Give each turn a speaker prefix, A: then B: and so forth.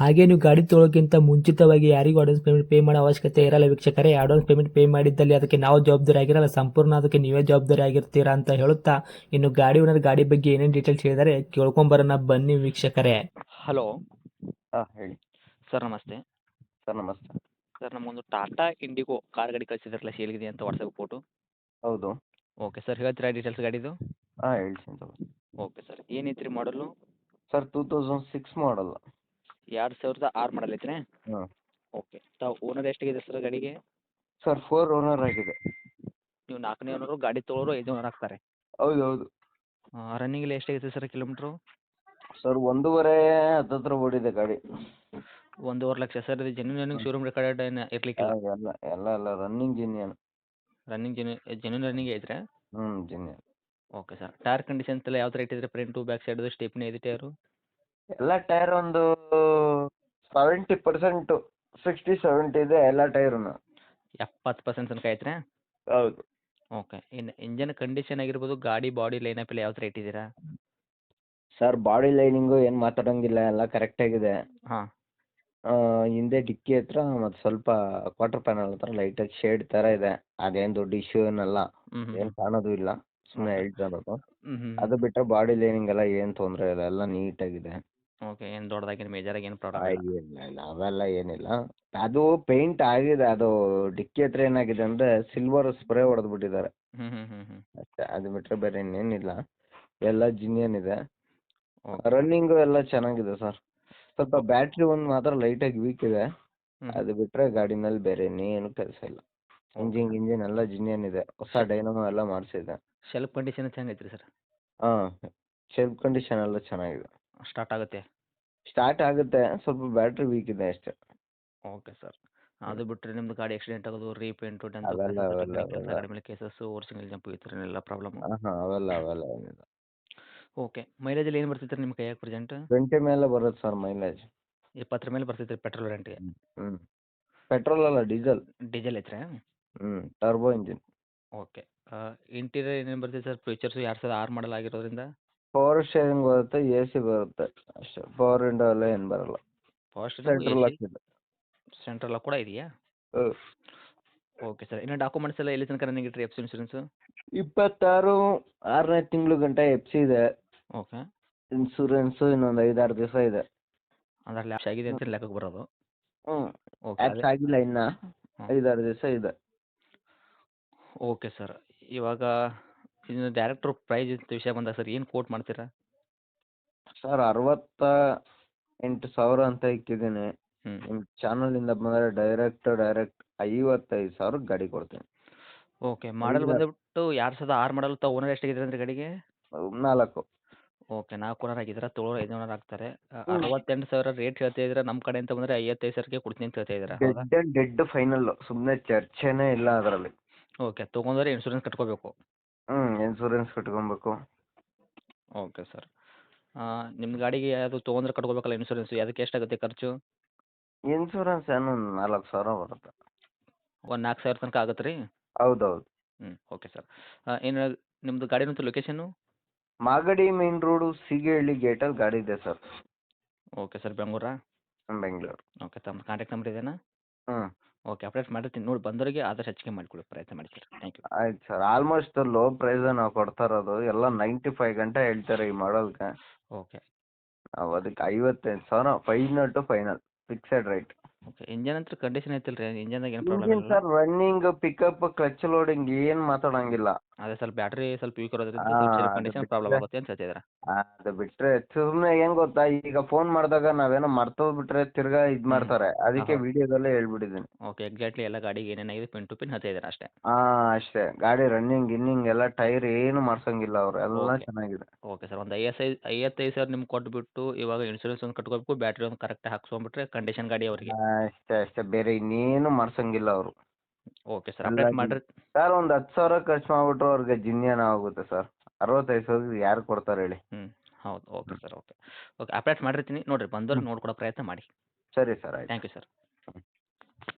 A: ಹಾಗೆ ನೀವು ಗಾಡಿ ತೊಳೋಕ್ಕಿಂತ ಮುಂಚಿತವಾಗಿ ಯಾರಿಗೂ ಅಡ್ವಾನ್ಸ್ ಪೇಮೆಂಟ್ ಪೇ ಮಾಡೋ ಅವಶ್ಯಕತೆ ಇರಲ್ಲ ವೀಕ್ಷಕರೇ. ಅಡ್ವಾನ್ಸ್ ಪೇಮೆಂಟ್ ಪೇ ಮಾಡಿದ್ದಲ್ಲಿ ಅದಕ್ಕೆ ನಾವು ಜವಾಬ್ದಾರಿ ಆಗಿರಲ್ಲ. ಸಂಪೂರ್ಣ ಅದಕ್ಕೆ ನೀವೇ ಜವಾಬ್ದಾರಿ ಆಗಿರ್ತೀರಾ ಅಂತ ಹೇಳುತ್ತಾ ಇನ್ನು ಗಾಡಿ ಓನರ್ ಗಾಡಿ ಬಗ್ಗೆ ಏನೇನು ಡೀಟೇಲ್ಸ್ ಹೇಳಿದರೆ ಕೇಳ್ಕೊಂಬರೋಣ ಬನ್ನಿ ವೀಕ್ಷಕರೇ.
B: ಹಲೋ
C: ಹಾಂ ಹೇಳಿ.
B: ಸರ್ ನಮಸ್ತೆ.
C: ಸರ್ ನಮಸ್ತೆ.
B: ಸರ್ ನಮಗೊಂದು ಟಾಟಾ ಇಂಡಿಗೋ ಕಾರ್ ಗಾಡಿ ಕಳಿಸಿದ್ರಲ್ಲ ಸೇಲ್ಗಿದೆ ಅಂತ ವಾಟ್ಸಪ್ ಫೋಟೋ
C: ಹೌದು.
B: ಓಕೆ ಸರ್ ಹೇಳ್ತೀರಾ ಡೀಟೇಲ್ಸ್ ಗಾಡಿದು?
C: ಹಾಂ ಹೇಳ್ತೀನಿ
B: ಓಕೆ ಸರ್ ಏನೈತ್ರಿ ಮಾಡಲು
C: ಸರ್ ಟೂ ತೌಸಂಡ್ ಸಿಕ್ಸ್ ಮಾಡಲ್ಲ
B: ಎರಡು ಸಾವಿರದ ಆರು ಮಾಡಲ್ ಐತ್ರಿ
C: ಹಾಂ.
B: ಓಕೆ. ತಾವು ಓನರ್ ಎಷ್ಟಾಗಿದೆ ಸರ್ ಗಾಡಿಗೆ?
C: ಸರ್ ಫೋರ್ ಓನರ್ ಆಗಿದೆ.
B: ನೀವು ನಾಲ್ಕನೇ ಓನರು ಗಾಡಿ ತೊಗೊಳೋರು ಐದು ಓನರ್ ಆಗ್ತಾರೆ.
C: ಹೌದು ಹೌದು
B: ಎಲ್ಲ ಎಷ್ಟಾಗಿದೆ ಸರ್ ಕಿಲೋಮೀಟ್ರು
C: ಸರ್ ಒಂದೂವರೆ ಹತ್ತತ್ರ ಓಡಿದೆ ಗಾಡಿ.
B: ಒಂದೂವರೆ ಲಕ್ಷ ಸರ್ ಇದು ಜೆನ್ಯೂನ್ ರನ್ನಿಂಗ್ ಶೋರೂಮ್ ರೆಕಾರ್ಡ್ ಏನು
C: ಎಲ್ಲ ಎಲ್ಲ ಎಲ್ಲ running genuine
B: running genuine genuine running ಐತ್ರಿ?
C: ಹ್ಞೂ genuine
B: okay sir. Tyre conditions ಎಲ್ಲ ಯಾವ ಥರ ಇಟ್ಟಿದ್ರೆ ಫ್ರಂಟು ಬ್ಯಾಕ್ ಸೈಡ್ ಸ್ಟೆಪ್ನಿ ಎದಿಟ್ಟೆ ಟೈರು
C: ಎಲ್ಲ ಟೈರ್ ಒಂದು ಸೆವೆಂಟಿ ಪರ್ಸೆಂಟು ಸಿಕ್ಸ್ಟಿ ಸೆವೆಂಟಿ ಇದೆ ಎಲ್ಲ ಟೈರುನು.
B: ಎಪ್ಪತ್ತು ಪರ್ಸೆಂಟ್ ತನಕ ಐತ್ರಿ?
C: ಹೌದು.
B: ಓಕೆ. ಇನ್ನು ಇಂಜನ್ ಕಂಡೀಷನ್ ಆಗಿರ್ಬೋದು ಗಾಡಿ ಬಾಡಿ ಲೈನಪ್ ಎಲ್ಲ ಯಾವ ಥರ ಇಟ್ಟಿದ್ದೀರಾ?
C: ಸರ್ ಬಾಡಿ ಲೈನಿಂಗು ಏನು ಮಾತಾಡೋಂಗಿಲ್ಲ ಎಲ್ಲ ಕರೆಕ್ಟಾಗಿದೆ
B: ಹಾಂ.
C: ಹಿಂದೆ ಡಿಕ್ಕಿ ಹತ್ರ ಮತ್ತು ಸ್ವಲ್ಪ ಕ್ವಾರ್ಟರ್ ಪ್ಯಾನಲ್ ಹತ್ರ ಲೈಟಾಗಿ ಶೇಡ್ ಥರ ಇದೆ. ಅದೇನು ದೊಡ್ಡ ಇಶ್ಯೂ ಏನಲ್ಲ ಏನು ಕಾಣೋದು ಇಲ್ಲ. ಸುಮ್ಮನೆ. ಹೇಳ್ತಾ ಇರೋದು. ಅದು ಬಿಟ್ಟರೆ ಬಾಡಿ ಲೈನಿಂಗ್ ಎಲ್ಲ ಏನು ತೊಂದರೆ ಇಲ್ಲ. ಎಲ್ಲ ನೀಟಾಗಿದೆ
B: ಓಕೆ ಏನು ದೊಡ್ಡದಾಗಿ ಮೇಜರಾಗಿ ಏನು ಪ್ರಾಬ್ಲಮ್ ಇಲ್ಲ?
C: ಅವೆಲ್ಲ ಏನಿಲ್ಲ. ಅದು ಪೇಂಟ್ ಆಗಿದೆ ಅದು ಡಿಕ್ಕಿ ಹತ್ರ ಏನಾಗಿದೆ ಅಂದ್ರೆ ಸಿಲ್ವರ್ ಸ್ಪ್ರೇ ಹೊಡೆದ್
B: ಬಿಟ್ಟಿದ್ದಾರೆ ಹ್ಞೂ ಹ್ಞೂ ಹ್ಞೂ
C: ಅಷ್ಟೇ ಅದು ಬಿಟ್ಟರೆ ಬೇರೆ ಇನ್ನೇನಿಲ್ಲ. ಎಲ್ಲ ಜಿನಿಯನ್ ಇದೆ.
B: ರನ್ನಿಂಗ್
C: ರನ್ನಿಂಗು ಎಲ್ಲ ಚೆನ್ನಾಗಿದೆ ಸರ್. ಸ್ವಲ್ಪ ಬ್ಯಾಟ್ರಿ ಒಂದು ಮಾತ್ರ ಲೈಟಾಗಿ ವೀಕ್ ಇದೆ. ಅದು ಬಿಟ್ರೆ ಗಾಡಿನಲ್ಲಿ ಬೇರೆ ಇನ್ನೇನು ಕೆಲಸ ಇಲ್ಲ. ಇಂಜಿನ್ ಇಂಜಿನ್ ಎಲ್ಲ ಜಿನಿಯನ್ ಇದೆ. ಹೊಸ ಡೈನಮೋ ಎಲ್ಲ ಮಾಡಿಸಿದೆ
B: ಶೆಲ್ಫ್ ಕಂಡೀಷನ್ ಚೆನ್ನಾಗೈತೆ ರೀ ಸರ್?
C: ಹಾಂ ಶೆಲ್ಫ್ ಕಂಡೀಷನ್ ಎಲ್ಲ ಚೆನ್ನಾಗಿದೆ.
B: ಸ್ಟಾರ್ಟ್ ಆಗುತ್ತೆ?
C: ಸ್ಟಾರ್ಟ್ ಆಗುತ್ತೆ. ಸ್ವಲ್ಪ ಬ್ಯಾಟ್ರಿ ವೀಕ್ ಇದೆ ಅಷ್ಟೇ.
B: ಓಕೆ ಸರ್ ಅದು ಬಿಟ್ಟರೆ ನಿಮ್ದು ಗಾಡಿ ಆಕ್ಸಿಡೆಂಟ್ ಆಗೋದು ರೀಪೇಂಟು
C: ಅವೆಲ್ಲ, ಅವೆಲ್ಲ, ಅವೆಲ್ಲ.
B: ಗಾಡಿ ಮೇಲೆ ಕೇಸಸ್ ಓರ್ಸಿಂಗಲ್ ಜಂಪ್ ಈ ಥರ ಎಲ್ಲ ಪ್ರಾಬ್ಲಮ್
C: ಅವೆಲ್ಲ ಅವೆಲ್ಲ ಏನಿಲ್ಲ
B: ಓಕೆ ಮೈಲೇಜಲ್ಲಿ ಏನು ಬರ್ತೈತೆ ನಿಮ್ಮ ಕೈಯಾಗ ಪ್ರೆಸೆಂಟ್
C: ಟ್ವೆಂಟಿ ಮೇಲೆ ಬರುತ್ತೆ ಸರ್ ಮೈಲೇಜ್
B: ಇಪ್ಪತ್ತರ ಮೇಲೆ ಬರ್ತೈತೆ ಪೆಟ್ರೋಲ್ ರೆಂಟ್ಗೆ
C: ಹ್ಮ್ ಪೆಟ್ರೋಲ್ ಅಲ್ಲ ಡೀಸೆಲ್
B: ಡೀಸೆಲ್ ಐತ್ರಿ?
C: ಹ್ಮ್ ಟರ್ಬೋ ಇಂಜಿನ್
B: ಓಕೆ ಇಂಟೀರಿಯರ್ ಏನೇನು ಬರ್ತೈತೆ ಸರ್ ಫೀಚರ್ಸು ಎರಡು ಸಾವಿರದ ಆರು ಮಾಡಲ್ ಆಗಿರೋದ್ರಿಂದ?
C: ಪವರ್ ಶೇರಿಂಗ್ ಬರುತ್ತೆ ಎ ಸಿ ಬರುತ್ತೆ ಅಷ್ಟೇ. ಪವರ್ ವಿಂಡೋ ಎಲ್ಲ ಏನು ಬರಲ್ಲ.
B: ಪವರ್
C: ಸೆಂಟ್ರಲ್ ಲಾಕ್ ಇದೆ.
B: ಸೆಂಟ್ರಲ್ ಕೂಡ ಇದೆಯಾ?
C: ಹ್ಮ್.
B: ಓಕೆ ಸರ್ ಇನ್ನು ಡಾಕ್ಯುಮೆಂಟ್ಸ್ ಎಲ್ಲ ಎಲ್ಲಿ ತನಕ ನನಗೆ ಇಟ್ರಿ ಎಫ್ ಇನ್ಸೂರೆನ್ಸ್
C: ಇಪ್ಪತ್ತಾರು ಆರನೇ ತಿಂಗಳು ಗಂಟ ಎಫ್ ಸಿ ಇದೆ.
B: ಓಕೆ
C: ಇನ್ಸೂರೆನ್ಸು ಇನ್ನೊಂದು ಐದಾರು ದಿವಸ ಇದೆ.
B: ಅಂದ್ರೆ ಲ್ಯಾಪ್ಸ್ ಆಗಿದೆ ಅಂತ ಲೆಕ್ಕಕ್ಕೆ ಬರೋದು.
C: ಹ್ಞೂ
B: ಓಕೆ
C: ಆಗಿಲ್ಲ ಇನ್ನ.
B: ಹ್ಮ್.
C: ಐದಾರು ದಿವಸ ಇದೆ.
B: ಓಕೆ ಸರ್ ಇವಾಗ ಇನ್ನು ಡೈರೆಕ್ಟ್ರು ಪ್ರೈಸ್ ವಿಷಯ ಬಂದಾಗ ಸರ್ ಏನು ಕೋಟ್ ಮಾಡ್ತೀರಾ?
C: ಸರ್ ಅರವತ್ತ ಎಂಟು ಸಾವಿರ ಅಂತ ಇಕ್ಕಿದ್ದೀನಿ.
B: ಹ್ಞೂ
C: ನಿಮ್ಮ ಚಾನಲಿಂದ ಬಂದರೆ ಡೈರೆಕ್ಟ್ ಡೈರೆಕ್ಟ್ ಐವತ್ತೈದು ಸಾವಿರ ಗಾಡಿ ಕೊಡ್ತೀನಿ.
B: ಓಕೆ ಮಾಡಲ್ ಬಂದ್ಬಿಟ್ಟು ಎರಡು ಸಾವಿರದ ಆರು ಮಾಡಲ್ ತ ಓನರ್ ಎಷ್ಟಾಗಿದ್ರೆ ಅಂದ್ರೆ ಗಾಡಿಗೆ?
C: ನಾಲ್ಕು.
B: ಓಕೆ ನಾಲ್ಕು ಓನರ್ ಆಗಿದ್ರೆ ತೊಳೋರು ಐದು ಓನರ್ ಆಗ್ತಾರೆ. ಅರವತ್ತೆಂಟು ಸಾವಿರ ರೇಟ್ ಹೇಳ್ತಾ ಇದ್ದೀರಾ? ನಮ್ಮ ಕಡೆ ಅಂತ ಬಂದರೆ ಐವತ್ತೈದು ಸಾವಿರಕ್ಕೆ ಕೊಡ್ತೀನಿ ಅಂತ ಹೇಳ್ತಾ ಇದ್ದೀರಾ?
C: ಡೆಡ್ ಫೈನಲ್ ಸುಮ್ಮನೆ ಚರ್ಚೆನೇ ಇಲ್ಲ ಅದರಲ್ಲಿ.
B: ಓಕೆ ತೊಗೊಂಡ್ರೆ ಇನ್ಶೂರೆನ್ಸ್ ಕಟ್ಕೋಬೇಕು.
C: ಹ್ಞೂ ಇನ್ಸೂರೆನ್ಸ್ ಕಟ್ಕೊಬೇಕು.
B: ಓಕೆ ಸರ್ ನಿಮ್ಮ ಗಾಡಿಗೆ ಅದು ತೊಗೊಂಡ್ರೆ ಕಟ್ಕೋಬೇಕಲ್ಲ ಇನ್ಸೂರೆನ್ಸ್ ಅದಕ್ಕೆ ಎಷ್ಟಾಗುತ್ತೆ ಖರ್ಚು?
C: ಇನ್ಸೂರೆನ್ಸ್ ಏನು ನಾಲ್ಕು ಸಾವಿರ ಬರುತ್ತೆ.
B: ಒಂದು ನಾಲ್ಕು ಸಾವಿರ ತನಕ ಆಗುತ್ತೆ ರೀ
C: ಹೌದೌದು
B: ಹ್ಞೂ ಓಕೆ ಸರ್ ಏನು ನಿಮ್ಮದು ಗಾಡಿನಂತೂ location
C: Magadi main road Seegehalli ಗೇಟಲ್ಲಿ ಗಾಡಿ ಇದೆ ಸರ್
B: ಓಕೆ ಸರ್ ಬೆಂಗಳೂರಾ?
C: ಬೆಂಗಳೂರು.
B: ಓಕೆ ತಮ್ಮ ಕಾಂಟ್ಯಾಕ್ಟ್ ನಂಬರ್ ಇದೇನಾ?
C: ಹ್ಞೂ
B: ಓಕೆ ಅಪ್ಡೇಟ್ ಮಾಡಿರ್ತೀನಿ. ನೋಡಿ ಬಂದವರಿಗೆ ಆದಷ್ಟು ಹೆಚ್ಚಿಗೆ ಮಾಡ್ಕೊಳ್ಳಿ ಪ್ರಯತ್ನ ಮಾಡಿ ಸರ್. Thank you.
C: ಆಯ್ತು ಸರ್. ಆಲ್ಮೋಸ್ಟ್ ಲೋ ಪ್ರೈಸ್ ನಾವು ಕೊಡ್ತಾ ಇರೋದು ಎಲ್ಲ ನೈಂಟಿ ಫೈವ್ ಗಂಟೆ ಹೇಳ್ತಾರೆ ಈ ಮಾಡೋದಕ್ಕೆ
B: ಓಕೆ.
C: ನಾವು ಅದಕ್ಕೆ ಐವತ್ತೈದು ಸಾವಿರ final to final fixed rate.
B: Okay engine ಅಂತ ಕಂಡೀಷನ್ ಐತಿಲ್ಲ ರೀ ಇಂಜನ್ದಾಗ ಏನು problem
C: sir running pickup clutch loading ಏನು ಮಾತಾಡಂಗಿಲ್ಲ.
B: ಅದೇ ಸ್ವಲ್ಪ ಬ್ಯಾಟ್ರಿ ಸ್ವಲ್ಪ ವೀಕ್ ಇರೋದ್ರಿಂದ
C: ಆ,
B: ಸ್ವಲ್ಪ
C: ಅದು
B: ಕಂಡೀಷನ್
C: ಬಿಟ್ರೆ-
B: ಪ್ರಾಬ್ಲಮ್ ಆಗುತ್ತೆ ಅಂತ ಹೇಳ್ತಿದ್ದೀರಾ
C: ಅದು ಬಿಟ್ರೆ ಸುಮ್ಮನೆ ಹೆಂಗ್ ಗೊತ್ತಾ ಈಗ ಫೋನ್ ಮಾಡಿದಾಗ ನಾವೇನೋ ಮರ್ತೋಗ್ಬಿಟ್ರೆ ತಿರ್ಗಾ ಇದ್. ಮಾಡ್ತಾರೆ. ಅದಕ್ಕೆ
B: ವಿಡಿಯೋ
C: ವಿಡಿಯೋದಲ್ಲೇ ಹೇಳ್ಬಿಟ್ಟಿದ್ದೀನಿ.
B: ಓಕೆ ಎಕ್ಸಾಕ್ಟ್ಲಿ ಎಲ್ಲ ಗಾಡಿಗೆ ಏನೇನಾಗಿದೆ ಪಿನ್ ಟು ಪಿನ್ ಹೇಳ್ತಿದ್ದೀರಾ ಅಷ್ಟೇ.
C: ಹಾ ಅಷ್ಟೇ. ಗಾಡಿ ರನ್ನಿಂಗ್ ಗಿನ್ನಿಂಗ್ ಎಲ್ಲ ಟೈರ್ ಏನು ಮಾಡ್ಸಂಗಿಲ್ಲ ಅವ್ರು. ಎಲ್ಲ. ಚೆನ್ನಾಗಿದೆ.
B: ಓಕೆ ಸರ್ ಒಂದು ಐವತ್ತೈದು ಐವತ್ತೈದು ಸಾವಿರ ನಿಮ್ಗೆ ಕೊಟ್ಬಿಟ್ಟು ಇವಾಗ ಇನ್ಶೂರೆನ್ಸ್ ಒಂದು ಕಟ್ಕೋಬೇಕು ಬ್ಯಾಟ್ರಿ ಒಂದು ಕರೆಕ್ಟ್ ಹಾಕ್ಸ್ಕೊಂಡ್ಬಿಟ್ರೆ ಕಂಡೀಷನ್ ಗಾಡಿ ಅವರಿಗೆ.
C: ಅಷ್ಟೇ ಅಷ್ಟೇ. ಬೇರೆ ಇನ್ನೇನು ಮಾಡ್ಸಂಗಿಲ್ಲ ಅವರು.
B: ಓಕೆ ಸರ್ ಅಪ್ಡೇಟ್ ಮಾಡಿರಿ.
C: ಸರ್ ಒಂದು ಹತ್ತು ಸಾವಿರ ಖರ್ಚು ಮಾಡ್ಬಿಟ್ರು ಅವ್ರಿಗೆ ಜಿನ್ಯಾನ ಆಗುತ್ತೆ ಸರ್ ಅರವತ್ತೈದು ಸಾವಿರ ಯಾರು ಕೊಡ್ತಾರೆ ಹೇಳಿ?
B: ಹ್ಮ್ ಹೌದು. Okay sir okay okay update ಮಾಡಿರ್ತೀನಿ. ನೋಡಿರಿ ಬಂದವ್ರಿಗೆ ನೋಡ್ಕೊಡೋ ಪ್ರಯತ್ನ ಮಾಡಿ.
C: ಸರಿ ಸರ್ ಆಯ್ತು.
B: Thank you sir